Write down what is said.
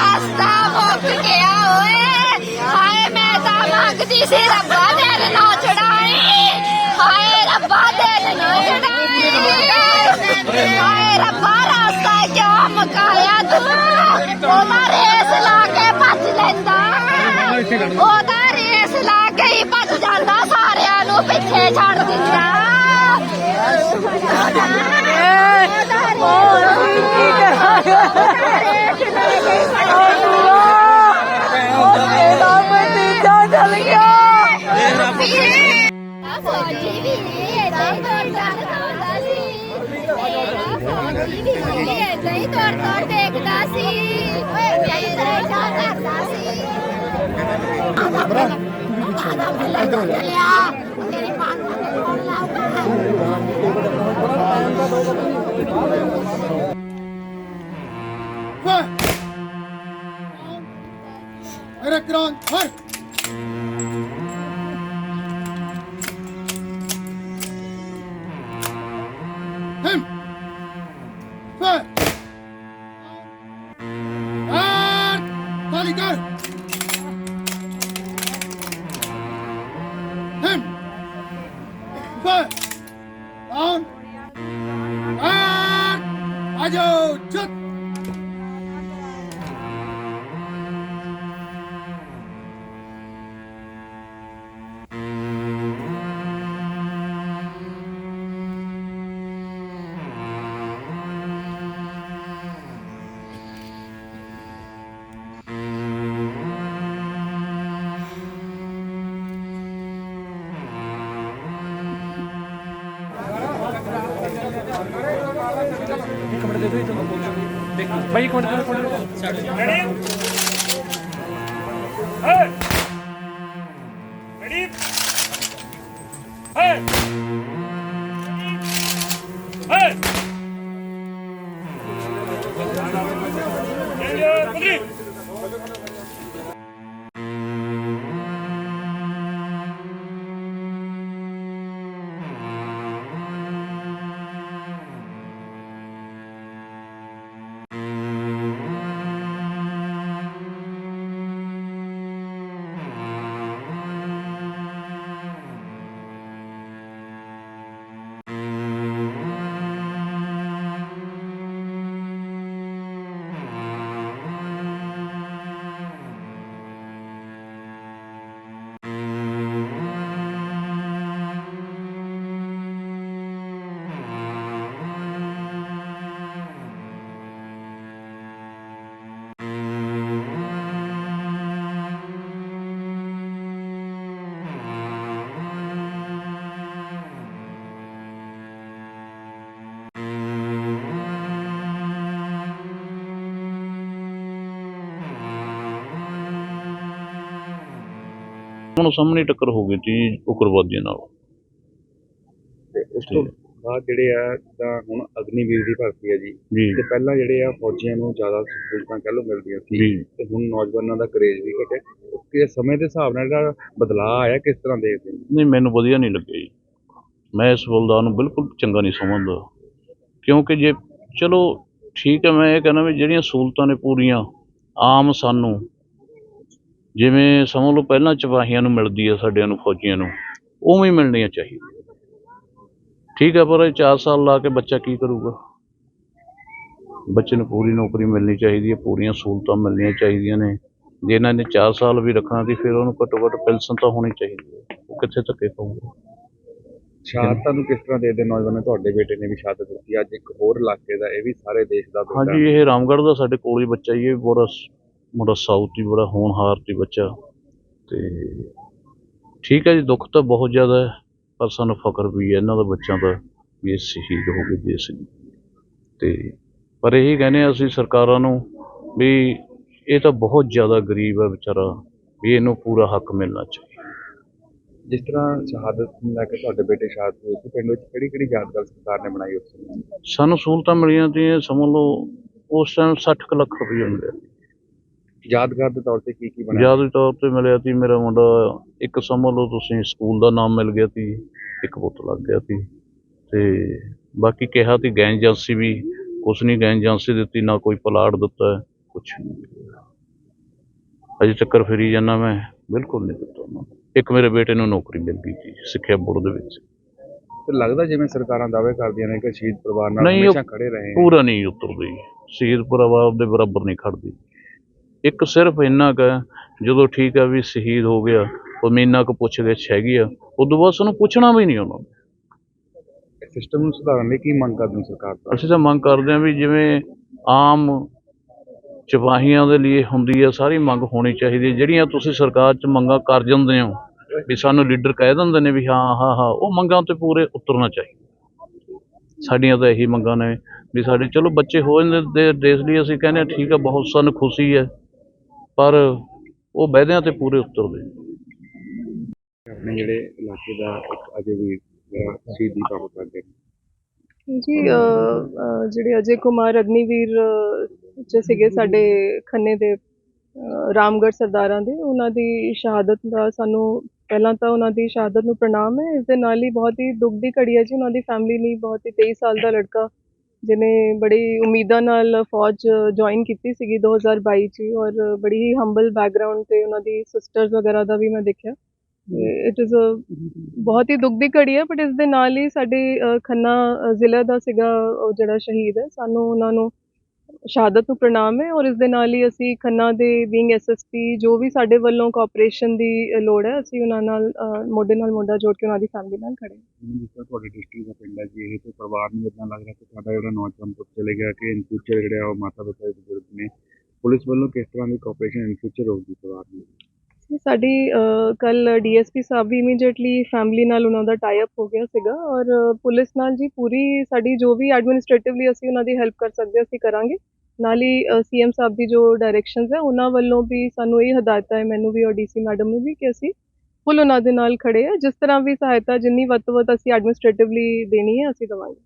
ਰਾਸਤਾ ਮੁੱਕ ਗਿਆ ਓਏ। ਹਾਏ ਮੈਂ ਤਾਂ ਮੰਗਦੀ ਸੀ ਰੱਬਾ ਦਿਲ ਨਾ ਚੜਾਈ ਹਾਏ ਰੱਬਾ ਦਿਲ ਨਾ ਚੜਾਈ ਹਾਏ ਰੱਬਾ ਰਾਸਤਾ ਕਿਉਂ ਮੁਕਾਇਆ ਤੂੰ? ਉਹਦਾ ਰੇਸ ਲਾ ਕੇ ਭੱਜ ਲੈਂਦਾ। ਉਹਦਾ ਰੇਸ ਲਾ ਕੇ ਹੀ ਭੱਜ ਜਾਂਦਾ ਸਾਰਿਆਂ ਨੂੰ ਪਿੱਛੇ ਛੱਡ ਦਿੰਦਾ। ਏਦਾਂ ਹੀ ਤੋੜ ਤੋੜ ਖਾਂਦਾ ਸੀ ਫੌਜੀ ਵੀ ਏਦਾਂ ਹੀ ਤੋੜ ਤੋੜ ਦੇਖਦਾ ਸੀ ਓਏ ਮੇਰਾ ਜਾ ਕਰਦਾ ਸੀ ਲਿਆ ਤੇਰੀ ਮਾਂ ਨੂੰ ਲਾਉਂਗਾ 힘, 펄, 안, 안, 아주 좋. ਬਈ ਇੱਕ ਮਿੰਟ ਰੈਡੀ ਹੈ ਰੈਡੀ ਹੈ ਹੈ ਹੁਣ ਸਾਹਮਣੇ ਟੱਕਰ ਹੋ ਗਈ ਸੀ ਉਗਰਵਾਦੀਆਂ ਨਾਲ। ਤੇ ਉਸ ਤੋਂ ਬਾਅਦ ਜਿਹੜੇ ਆ ਤਾਂ ਹੁਣ ਅਗਨੀਵੀਰ ਦੀ ਭਰਤੀ ਹੈ ਜੀ। ਜੀ। ਤੇ ਪਹਿਲਾਂ ਜਿਹੜੇ ਆ ਫੌਜੀਆਂ ਨੂੰ ਜ਼ਿਆਦਾ ਸਹੂਲਤਾਂ ਕਹਿ ਲਓ ਮਿਲਦੀਆਂ ਸੀ। ਜੀ। ਤੇ ਹੁਣ ਨੌਜਵਾਨਾਂ ਦਾ ਕਰੇਜ ਵੀ ਘਟਿਆ। ਕਿ ਸਮੇਂ ਦੇ ਹਿਸਾਬ ਨਾਲ ਜਿਹੜਾ ਬਦਲਾਅ ਆਇਆ ਕਿਸ ਤਰ੍ਹਾਂ ਦੇਖਦੇ ਨਹੀਂ ਮੈਨੂੰ ਵਧੀਆ ਨਹੀਂ ਲੱਗਿਆ ਜੀ। ਮੈਂ ਇਸ ਬਲਦਾ ਨੂੰ ਬਿਲਕੁਲ ਚੰਗਾ ਨਹੀਂ ਸਮਝਦਾ। ਕਿਉਂਕਿ ਜੇ ਚਲੋ ਠੀਕ ਹੈ ਮੈਂ ਇਹ ਕਹਿੰਦਾ ਵੀ ਜਿਹੜੀਆਂ ਸਹੂਲਤਾਂ ਨੇ ਪੂਰੀਆਂ ਆਮ ਸਾਨੂੰ ਜਿਵੇਂ ਸਮਝ ਲਓ ਪਹਿਲਾਂ ਚਪਾਹੀਆਂ ਨੂੰ ਮਿਲਦੀ ਆ ਸਾਡਿਆਂ ਨੂੰ ਫੌਜੀਆਂ ਨੂੰ ਉਵੇਂ ਹੀ ਮਿਲਣੀਆਂ ਚਾਹੀਦੀਆਂ। ਠੀਕ ਹੈ ਪਰ ਇਹ 4 ਸਾਲ ਲਾ ਕੇ ਬੱਚਾ ਕੀ ਕਰੂਗਾ? ਬੱਚੇ ਨੂੰ ਪੂਰੀ ਨੌਕਰੀ ਮਿਲਣੀ ਚਾਹੀਦੀ ਹੈ ਪੂਰੀਆਂ ਸਹੂਲਤਾਂ ਮਿਲਣੀਆਂ ਚਾਹੀਦੀਆਂ ਨੇ। ਜੇ ਇਹਨਾਂ ਨੇ 4 ਸਾਲ ਵੀ ਰੱਖਣਾ ਸੀ ਫਿਰ ਉਹਨੂੰ ਘੱਟੋ ਘੱਟ ਪੈਨਸ਼ਨ ਤਾਂ ਹੋਣੀ ਚਾਹੀਦੀ ਹੈ ਉਹ ਕਿੱਥੇ ਧੱਕੇ ਖਾਊਗਾ? ਸ਼ਹਾਦਤਾਂ ਨੂੰ ਕਿਸ ਤਰ੍ਹਾਂ ਦੇਖਦੇ ਨੌਜਵਾਨ? ਤੁਹਾਡੇ ਬੇਟੇ ਨੇ ਵੀ ਸ਼ਹਾਦਤ ਦਿੱਤੀ ਅੱਜ ਇੱਕ ਹੋਰ ਇਲਾਕੇ ਦਾ ਇਹ ਵੀ ਸਾਰੇ ਦੇਸ਼ ਦਾ ਹਾਂਜੀ ਇਹ ਰਾਮਗੜ੍ਹ ਦਾ ਸਾਡੇ ਕੋਲ ਹੀ ਬੱਚਾ ਜੀ ਇਹ ਬੜਾ ਸ- ਮੁੰਡਾ ਸਾਊਥ ਹੀ ਬੜਾ ਹੋਣਹਾਰ ਸੀ ਬੱਚਾ ਤੇ ਠੀਕ ਹੈ ਜੀ ਦੁੱਖ ਤਾਂ ਬਹੁਤ ਜ਼ਿਆਦਾ ਹੈ ਪਰ ਸਾਨੂੰ ਫਖਰ ਵੀ ਹੈ ਇਹਨਾਂ ਦਾ ਬੱਚਿਆਂ ਦਾ ਵੀ ਇਹ ਸ਼ਹੀਦ ਹੋ ਗਏ ਦੇਸ਼ ਲਈ। ਤੇ ਪਰ ਇਹੀ ਕਹਿੰਦੇ ਅਸੀਂ ਸਰਕਾਰਾਂ ਨੂੰ ਵੀ ਇਹ ਤਾਂ ਬਹੁਤ ਜ਼ਿਆਦਾ ਗਰੀਬ ਹੈ ਵਿਚਾਰਾ ਵੀ ਇਹਨੂੰ ਪੂਰਾ ਹੱਕ ਮਿਲਣਾ ਚਾਹੀਦਾ। ਜਿਸ ਤਰ੍ਹਾਂ ਸ਼ਹਾਦਤ ਨੂੰ ਲੈ ਕੇ ਤੁਹਾਡੇ ਬੇਟੇ ਸ਼ਹਾਦਤ ਹੋਏ ਸੀ ਪਿੰਡ ਵਿੱਚ ਕਿਹੜੀ ਕਿਹੜੀ ਯਾਦਗਾਰ ਸਰਕਾਰ ਨੇ ਬਣਾਈ ਉਸ ਸਮੇਂ? ਸਾਨੂੰ ਸਹੂਲਤਾਂ ਮਿਲੀਆਂ ਤੀਆਂ ਸਮਝ ਲਓ ਉਸ ਟਾਈਮ 60 ਕੁ ਲੱਖ ਰੁਪਏ ਮਿਲਿਆ। ਯਾਦਗਾਰ ਦੇ ਤੌਰ ਤੇ ਕੀ ਕੀ ਬਣਾਇਆ ਯਾਦ ਤੌਰ ਤੇ ਮਿਲਿਆ ਸੀ ਮੇਰਾ ਮੁੰਡਾ ਇੱਕ ਸਮਝ ਲਓ ਤੁਸੀਂ ਸਕੂਲ ਦਾ ਨਾਮ ਮਿਲ ਗਿਆ ਸੀ ਇੱਕ ਪੁੱਤ ਲੱਗ ਗਿਆ ਸੀ। ਤੇ ਬਾਕੀ ਕਿਹਾ ਸੀ ਗੈਂ ਏਜੰਸੀ ਵੀ ਕੁਛ ਨਹੀਂ ਗੈਂ ਏਜੰਸੀ ਦਿੱਤੀ ਨਾ ਕੋਈ ਪਲਾਟ ਦਿੱਤਾ ਹੈ। ਕੁਛ ਨਹੀਂ ਅਜੇ ਚੱਕਰ ਫਿਰੀ ਜਾਂਦਾ ਮੈਂ ਬਿਲਕੁਲ ਨਹੀਂ ਦਿੱਤਾ ਉਹਨਾਂ ਨੂੰ। ਇੱਕ ਮੇਰੇ ਬੇਟੇ ਨੂੰ ਨੌਕਰੀ ਮਿਲ ਗਈ ਜੀ ਸਿੱਖਿਆ ਬੋਰਡ ਦੇ ਵਿੱਚ। ਤੇ ਲੱਗਦਾ ਜਿਵੇਂ ਸਰਕਾਰਾਂ ਦਾਅਵੇ ਕਰਦੀਆਂ ਨੇ ਕਿ ਸ਼ਹੀਦ ਪਰਿਵਾਰ ਨਾਲ ਨਹੀਂ, ਉਹ ਹਮੇਸ਼ਾ ਖੜੇ ਰਹੇ ਹਾਂ ਪੂਰਾ ਨਹੀਂ ਉਤਰਦੀ ਸ਼ਹੀਦ ਪਰਿਵਾਰ ਦੇ ਬਰਾਬਰ ਨਹੀਂ ਖੜਦੀ। ਇੱਕ ਸਿਰਫ ਇੰਨਾ ਕੁ ਹੈ, ਜਦੋਂ ਠੀਕ ਹੈ ਵੀ ਸ਼ਹੀਦ ਹੋ ਗਿਆ ਉਹ ਮੀਨਾ ਕੁ ਪੁੱਛ ਗਿੱਛ ਹੈਗੀ ਆ ਉਦੋਂ ਬਾਅਦ ਉਹਨੂੰ ਪੁੱਛਣਾ ਵੀ ਨਹੀਂ ਉਹਨਾਂ ਨੂੰ। ਸਿਸਟਮ ਨੂੰ ਸੁਧਾਰਨ ਲਈ ਕੀ ਮੰਗ ਕਰਦੇ ਹੋ ਸਰਕਾਰ ਤੋਂ? ਅਸੀਂ ਤਾਂ ਮੰਗ ਕਰਦੇ ਹਾਂ ਵੀ ਜਿਵੇਂ ਆਮ ਸਿਪਾਹੀਆਂ ਦੇ ਲਈ ਹੁੰਦੀ ਹੈ ਸਾਰੀ ਮੰਗ ਹੋਣੀ ਚਾਹੀਦੀ ਹੈ। ਜਿਹੜੀਆਂ ਤੁਸੀਂ ਸਰਕਾਰ 'ਚ ਮੰਗਾਂ ਕਰ ਜਾਂਦੇ ਹੋ ਵੀ ਸਾਨੂੰ ਲੀਡਰ ਕਹਿ ਦਿੰਦੇ ਨੇ ਵੀ ਹਾਂ ਹਾਂ ਹਾਂ ਉਹ ਮੰਗਾਂ ਤੇ ਪੂਰੇ ਉਤਰਨਾ ਚਾਹੀਦਾ। ਸਾਡੀਆਂ ਤਾਂ ਇਹੀ ਮੰਗਾਂ ਨੇ ਵੀ ਸਾਡੇ ਚਲੋ ਬੱਚੇ ਹੋ ਜਾਂਦੇ ਦੇ ਦੇਸ਼ ਲਈ ਅਸੀਂ ਕਹਿੰਦੇ ਹਾਂ ਠੀਕ ਹੈ ਬਹੁਤ ਸਾਨੂੰ ਖੁਸ਼ੀ ਹੈ। ਪਰ ਉਹ ਵਾਅਦਿਆਂ ਤੇ ਪੂਰੇ ਉਤਰਦੇ। ਆਪਣੇ ਜਿਹੜੇ ਇਲਾਕੇ ਦਾ ਇੱਕ ਅਜੇ ਵੀ ਸ਼ਹੀਦੀ ਕੰਮ ਕਰਦੇ ਜੀ ਜਿਹੜੇ ਅਜੇ ਕੁਮਾਰ ਅਗਨੀਵੀਰ ਚ ਸੀਗੇ ਸਾਡੇ ਖੰਨੇ ਦੇ ਅ, ਰਾਮਗੜ੍ਹ ਸਰਦਾਰਾਂ ਦੇ ਉਹਨਾਂ ਦੀ ਸ਼ਹਾਦਤ ਦਾ ਸਾਨੂੰ ਪਹਿਲਾਂ ਤਾਂ ਉਹਨਾਂ ਦੀ ਸ਼ਹਾਦਤ ਨੂੰ ਪ੍ਰਣਾਮ ਹੈ। ਇਸ ਦੇ ਨਾਲ ਹੀ ਬਹੁਤ ਹੀ ਦੁੱਖ ਦੀ ਘੜੀ ਹੈ ਜੀ। ਉਹਨਾਂ ਦੀ ਫੈਮਿਲੀ ਲਈ ਬਹੁਤ ਹੀ 23 ਸਾਲ ਦਾ ਲੜਕਾ ਜਿਹਨੇ ਬੜੀ ਉਮੀਦਾਂ ਨਾਲ ਫੌਜ ਜੁਆਇਨ ਕੀਤੀ ਸੀਗੀ 2022 ਚ ਔਰ ਬੜੀ ਹੀ ਹੰਬਲ ਬੈਕਗ੍ਰਾਉਂਡ ਤੇ ਉਹਨਾਂ ਦੀ ਸਿਸਟਰਸ ਵਗੈਰਾ ਦਾ ਵੀ ਮੈਂ ਦੇਖਿਆ। ਇਟ ਇਜ਼ ਅ ਬਹੁਤ ਹੀ ਦੁੱਖ ਦੀ ਘੜੀ ਹੈ ਬਟ ਇਸ ਦੇ ਨਾਲ ਹੀ ਸਾਡੇ ਖੰਨਾ ਜ਼ਿਲ੍ਹਾ ਦਾ ਸੀਗਾ ਉਹ ਜਿਹੜਾ ਸ਼ਹੀਦ ਹੈ ਸਾਨੂੰ ਉਹਨਾਂ ਨੂੰ ਸ਼ਹਾਦਤ ਨੂੰ ਪ੍ਰਣਾਮ ਹੈ ਔਰ ਇਸ ਦੇ ਨਾਲ ਹੀ ਅਸੀਂ ਖੰਨਾ ਦੇ ਬੀਇੰਗ ਐਸਐਸਪੀ ਜੋ ਵੀ ਸਾਡੇ ਵੱਲੋਂ ਕੋਆਪਰੇਸ਼ਨ ਦੀ ਲੋੜ ਹੈ, ਅਸੀਂ ਉਹਨਾਂ ਨਾਲ ਮੋਢੇ ਨਾਲ ਮੋਢਾ ਜੋੜ ਕੇ ਉਹਨਾਂ ਦੀ ਫੈਮਿਲੀ ਨਾਲ ਖੜੇ ਜਿਸ ਤਰ੍ਹਾਂ ਤੁਹਾਡੇ ਡਿਸਟ੍ਰਿਕਟ ਦਾ ਪਿੰਡ ਹੈ ਜੀ, ਇਹ ਤੇ ਪਰਿਵਾਰ ਨੂੰ ਇਦਾਂ ਲੱਗ ਰਿਹਾ ਕਿ ਸਾਡਾ ਜਿਹੜਾ ਨੌਜਵਾਨ ਪੁੱਤ ਚਲੇ ਗਿਆ ਕਿ ਇਨ ਫਿਊਚਰ ਜਿਹੜੇ ਉਹ ਮਾਤਾ ਪਿਤਾ ਦੇ ਬਜ਼ੁਰਗ ਨੇ, ਪੁਲਿਸ ਵੱਲੋਂ ਕਿਸ ਤਰ੍ਹਾਂ ਦੀ ਕੋਆਪਰੇਸ਼ਨ ਇਨ ਫਿਊਚਰ ਹੋਊਗੀ ਪਰਿਵਾਰ ਦੀ ਸਾਡੀ ਕੱਲ ਡੀਐਸਪੀ ਸਾਹਿਬ ਵੀ ਇਮੀਡੀਏਟਲੀ ਫੈਮਿਲੀ ਨਾਲ ਉਹਨਾਂ ਦਾ ਟਾਈ ਅਪ ਹੋ ਗਿਆ ਸੀਗਾ ਔਰ ਪੁਲਿਸ ਨਾਲ ਜੀ ਪੂਰੀ ਸਾਡੀ ਜੋ ਵੀ ਐਡਮਿਨਿਸਟ੍ਰੇਟਿਵਲੀ ਅਸੀਂ ਉਹਨਾਂ ਦੀ ਹੈਲਪ ਕਰ ਸਕਦੇ ਅਸੀਂ ਕਰਾਂਗੇ। ਨਾਲ ਹੀ ਸੀਐਮ ਸਾਹਿਬ ਦੀ ਜੋ ਡਾਇਰੈਕਸ਼ਨਸ ਹੈ, ਉਹਨਾਂ ਵੱਲੋਂ ਵੀ ਸਾਨੂੰ ਇਹ ਹਦਾਇਤਾਂ ਹੈ ਮੈਨੂੰ ਵੀ ਔਰ ਡੀਸੀ ਮੈਡਮ ਨੂੰ ਵੀ ਕਿ ਅਸੀਂ ਫੁੱਲ ਉਹਨਾਂ ਦੇ ਨਾਲ ਖੜੇ ਆ ਜਿਸ ਤਰ੍ਹਾਂ ਵੀ ਸਹਾਇਤਾ ਜਿੰਨੀ ਵੱਧ ਤੋਂ ਵੱਧ ਅਸੀਂ ਐਡਮਿਨਿਸਟ੍ਰੇਟਿਵਲੀ ਦੇਣੀ ਹੈ, ਅਸੀਂ ਦੇਵਾਂਗੇ।